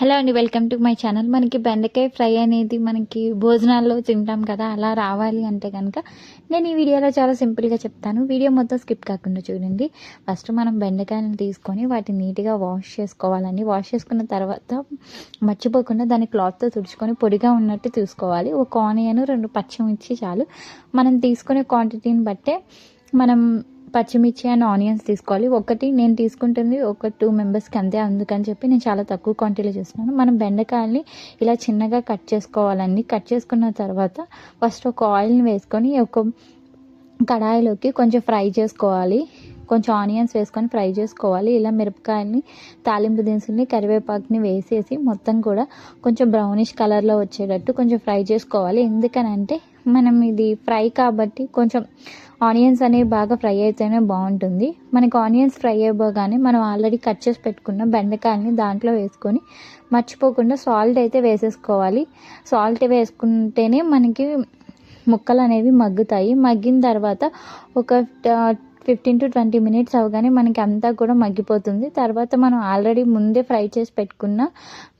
Hello అండి welcome to my channel. మనకి బెండకాయ ఫ్రై అనేది మనకి భోజనాల్లో తింటాం కదా అలా రావాలి అంటే కనుక నేను ఈ వీడియోలో చాలా సింపుల్గా చెప్తాను. వీడియో మొత్తం స్కిప్ కాకుండా చూడండి. ఫస్ట్ మనం బెండకాయలను తీసుకొని వాటిని నీట్గా వాష్ చేసుకోవాలండి. వాష్ చేసుకున్న తర్వాత మర్చిపోకుండా దాన్ని క్లాత్తో తుడుచుకొని పొడిగా ఉన్నట్టు తీసుకోవాలి. ఒక ఆనియన్ రెండు పచ్చిమిర్చి చాలు. మనం తీసుకునే క్వాంటిటీని బట్టే మనం పచ్చిమిర్చి అండ్ ఆనియన్స్ తీసుకోవాలి. ఒకటి నేను తీసుకుంటుంది ఒక టూ మెంబర్స్కి అంతే. అందుకని చెప్పి నేను చాలా తక్కువ క్వాంటిటీలో చేస్తున్నాను. మనం బెండకాయల్ని ఇలా చిన్నగా కట్ చేసుకోవాలండి. కట్ చేసుకున్న తర్వాత ఫస్ట్ ఒక ఆయిల్ని వేసుకొని ఒక కడాయిలోకి కొంచెం ఫ్రై చేసుకోవాలి. కొంచెం ఆనియన్స్ వేసుకొని ఫ్రై చేసుకోవాలి. ఇలా మిరపకాయల్ని తాలింపు దినుసుల్ని కరివేపాకుని వేసేసి మొత్తం కూడా కొంచెం బ్రౌనిష్ కలర్లో వచ్చేటట్టు కొంచెం ఫ్రై చేసుకోవాలి. ఎందుకనంటే మనం ఇది ఫ్రై కాబట్టి కొంచెం ఆనియన్స్ అనేవి బాగా ఫ్రై అయితేనే బాగుంటుంది. మనకి ఆనియన్స్ ఫ్రై అయిపోగానే మనం ఆల్రెడీ కట్ చేసి పెట్టుకున్న బెండకాయని దాంట్లో వేసుకొని మర్చిపోకుండా సాల్ట్ అయితే వేసేసుకోవాలి. సాల్ట్ వేసుకుంటేనే మనకి ముక్కలు అనేవి మగ్గుతాయి. మగ్గిన తర్వాత ఒక ఫిఫ్టీన్ టు ట్వంటీ మినిట్స్ అవగానే మనకి అంతా కూడా మగ్గిపోతుంది. తర్వాత మనం ఆల్రెడీ ముందే ఫ్రై చేసి పెట్టుకున్న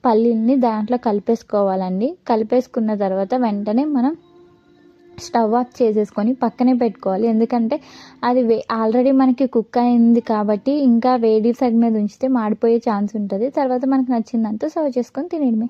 పల్లీల్ని దాంట్లో కలిపేసుకోవాలండి. కలిపేసుకున్న తర్వాత వెంటనే మనం స్టవ్ ఆఫ్ చేసేసుకొని పక్కనే పెట్టుకోవాలి. ఎందుకంటే అది వే ఆల్రెడీ మనకి కుక్ అయింది కాబట్టి ఇంకా వేడి సైడ్ మీద ఉంచితే మాడిపోయే ఛాన్స్ ఉంటుంది. తర్వాత మనకు నచ్చిందంతా సర్వ్ చేసుకొని తినేయడమే.